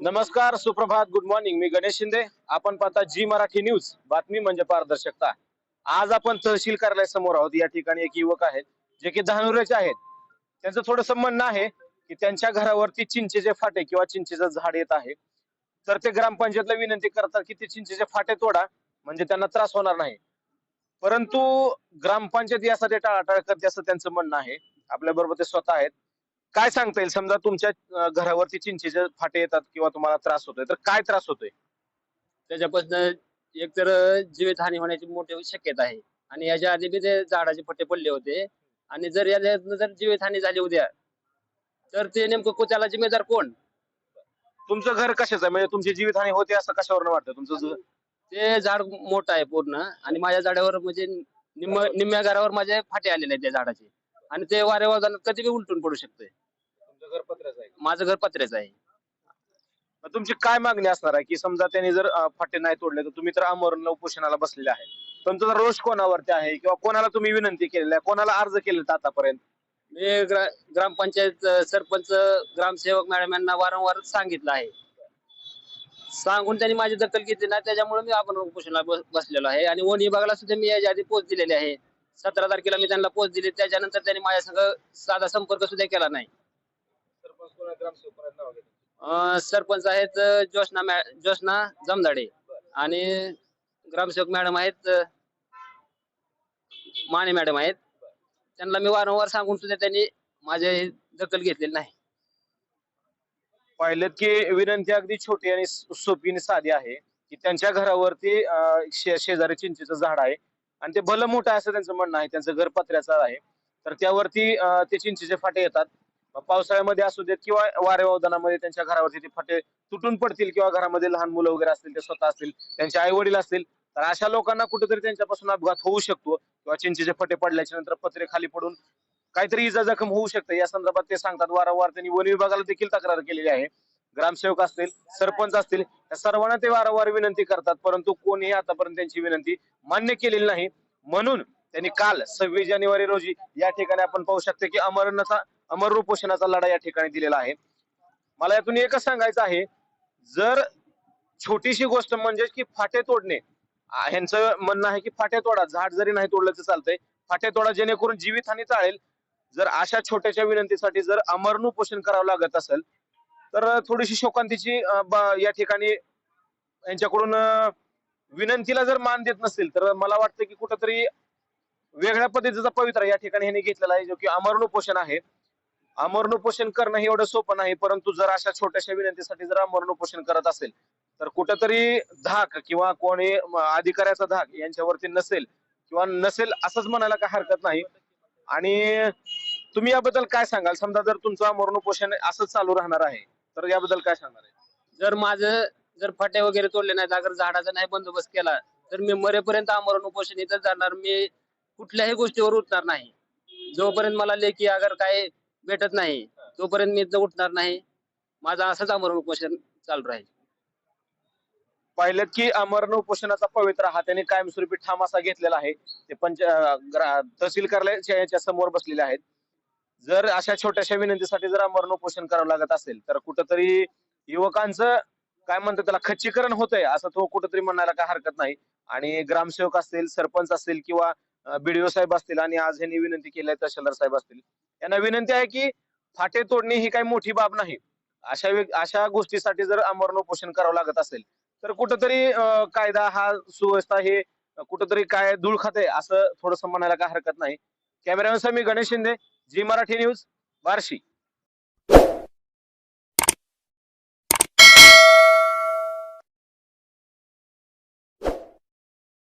नमस्कार सुप्रभात good morning मी गणेश शिंदे. आपण पाहता जी मराठी न्यूज बातमी म्हणजे पारदर्शकता. आज आपण तहसील कार्यालय समोर आहोत. या ठिकाणी एक युवक आहेत जे की धानुरेचे आहेत. त्यांचं थोडस म्हणणं आहे की त्यांच्या घरावरती चिंचेचे फाटे किंवा चिंचेचं झाड येत आहे. तर ते ग्रामपंचायतला विनंती करतात की ते चिंचेचे फाटे तोडा म्हणजे त्यांना त्रास होणार नाही. परंतु ग्रामपंचायत यासाठी टाळाटाळ करते असं त्यांचं म्हणणं आहे. आपल्या बरोबर ते स्वतः आहेत. काय सांगता येईल? समजा तुमच्या घरावरती चिंचेचे फाटे येतात किंवा तुम्हाला त्रास होतोय तर काय त्रास होतोय? त्याच्यापासून एकतर जीवितहानी होण्याची मोठी शक्यता आहे. आणि याच्या आधी बी ते झाडाचे फट्टे पडले होते. आणि जर याच्यातनं जर जीवितहानी झाली उद्या तर ते नेमकं को- त्याला जिम्मेदार कोण? तुमचं घर कशाचं? आहे म्हणजे तुमची जीवितहानी होते असं कशावरून वाटतं? तुमचं ज- ते झाड मोठं आहे पूर्ण. आणि माझ्या झाडावर म्हणजे निम्म निम्म्या घरावर माझे फाटे आलेले आहेत त्या झाडाचे. आणि ते वारे वाजानं कधी बी उलटून पडू तुमचं घर पत्र्याचं आहे माझं घर पत्र्याचं आहे. मग तुमची काय मागणी असणार आहे? की समजा त्यांनी जर अं, फाटे नाही तोडले तर तुम्ही तर आमरण उपोषणाला बसलेले आहे तुमचा रोष कोणावरती आहे? किंवा कोणाला तुम्ही विनंती केलेली आहे? कोणाला अर्ज केले आतापर्यंत? मी ग्रा- ग्रामपंचायत सरपंच ग्रामसेवक मॅडम यांना वारंवार सांगितलं आहे. सांगून त्यांनी माझी दखल घेतली नाही त्याच्यामुळे मी आपण उपोषणाला बस- बसलेलो आहे. आणि वन विभागाला सुद्धा मी याच्या आधी पोच दिलेली आहे. सतरा तारखेला मी त्यांना पोच दिली. त्याच्यानंतर त्यांनी माझ्या संग साधा संपर्क सुद्धा केला नाही. अं, सरपंच आहेत अं, ज्योत्ना मॅ ज्योत्ना जमदाडे आणि ग्रामसेवक मॅडम आहेत अं, माने मॅडम आहेत. त्यांना मी वारंवार सांगून सुद्धा त्यांनी माझे दखल घेतलेली नाही. पाहिलं की विनंती अगदी छोटी आणि स- सोपी आणि साधी आहे की त्यांच्या घरावरती अं, शे- शेजारी चिंचेचं झाड आहे आणि ते भलं मोठं आहे असं त्यांचं म्हणणं आहे. त्यांचं घर पत्र्याचं आहे. तर त्यावरती अं, ते चिंचेचे फाटे येतात. पावसाळ्यामध्ये असू देत किंवा वारे वादनामध्ये त्यांच्या घरावरती ते फटे तुटून पडतील किंवा घरामध्ये लहान मुलं वगैरे असतील ते स्वतः असतील त्यांचे आई वडील असतील तर अशा लोकांना कुठेतरी त्यांच्यापासून अपघात होऊ शकतो किंवा चिंचेचे फटे पडल्याच्या नंतर पत्रे खाली पडून काहीतरी इजा जखम होऊ शकते. या संदर्भात ते सांगतात. वारंवार त्यांनी वन विभागाला देखील तक्रार केलेली आहे. ग्रामसेवक असतील सरपंच असतील या सर्वांना ते वारंवार विनंती करतात. परंतु कोणीही आतापर्यंत त्यांची विनंती मान्य केलेली नाही. म्हणून त्यांनी काल सव्वीस जानेवारी रोजी या ठिकाणी आपण पाहू शकतो की अमरनाथा अमर उपोषणाचा लढा या ठिकाणी दिलेला आहे. मला यातून एकच सांगायचं आहे जर छोटीशी गोष्ट म्हणजे की फाटे तोडणे ह्यांचं म्हणणं आहे की फाटे तोडा झाड जरी नाही तोडलं तर चालतंय. फाटे तोडा जेणेकरून जीवितहानी टाळेल जर अशा छोट्याशा विनंतीसाठी जर अमरण उपोषण करावं लागत असेल तर थोडीशी शोकांतीची या ठिकाणी यांच्याकडून विनंतीला जर मान देत नसेल तर मला वाटतं की कुठंतरी वेगळ्या पद्धतीचा पवित्रा या ठिकाणी ह्यांनी घेतलेला आहे जो की अमरण उपोषण आहे. अमरणुपोषण करणं हे एवढं सोपं नाही परंतु जर अशा छोट्याशा विनंतीसाठी जर अमरणपोषण करत असेल तर कुठंतरी धाक किंवा कोणी अधिकाऱ्याचा धाक यांच्यावरती नसेल किंवा नसेल असंच म्हणायला काय हरकत नाही. आणि तुम्ही याबद्दल काय सांगाल? समजा जर तुमचं अमरण असंच चालू राहणार आहे तर याबद्दल काय सांगणार आहे जर माझं जर फाटे वगैरे तोडले नाही अगर झाडाचा नाही बंदोबस्त केला तर मी मरेपर्यंत आमरण उपोषण इथं जाणार. मी कुठल्याही गोष्टीवर उठणार नाही. जोपर्यंत मला लेखी अगर काय भेटत नाही. तोपर्यंत मी इथं उठणार नाही. माझा असंच आमरण उपोषण चालू राहील. पाहिलं की अमरण उपोषणाचा पवित्रा हा त्यांनी कायमस्वरूपी ठाम असा घेतलेला आहे. ते पंच तहसील कार्यालयाच्या समोर बसलेले आहेत. जर अशा छोट्याशा विनंतीसाठी जर अमरण उपोषण करावं लागत असेल तर कुठंतरी युवकांचं काय म्हणतात त्याला खच्चीकरण होतंय असं तो कुठंतरी म्हणायला काय हरकत नाही. आणि ग्रामसेवक असतील सरपंच असतील किंवा बीडीओ साहेब असतील आणि आज यांनी विनंती केली आहे तहसीलदार साहेब असतील यांना विनंती आहे की फाटे तोडणे ही काही मोठी बाब नाही. अशा अशा गोष्टीसाठी जर अमरण उपोषण करावं लागत असेल तर कुठंतरी कायदा हा सुव्यवस्था हे कुठंतरी काय धूळ खाते असं थोडंसं म्हणायला काय हरकत नाही. कॅमेरामॅन मी गणेश शिंदे जी मराठी न्यूज बार्शी.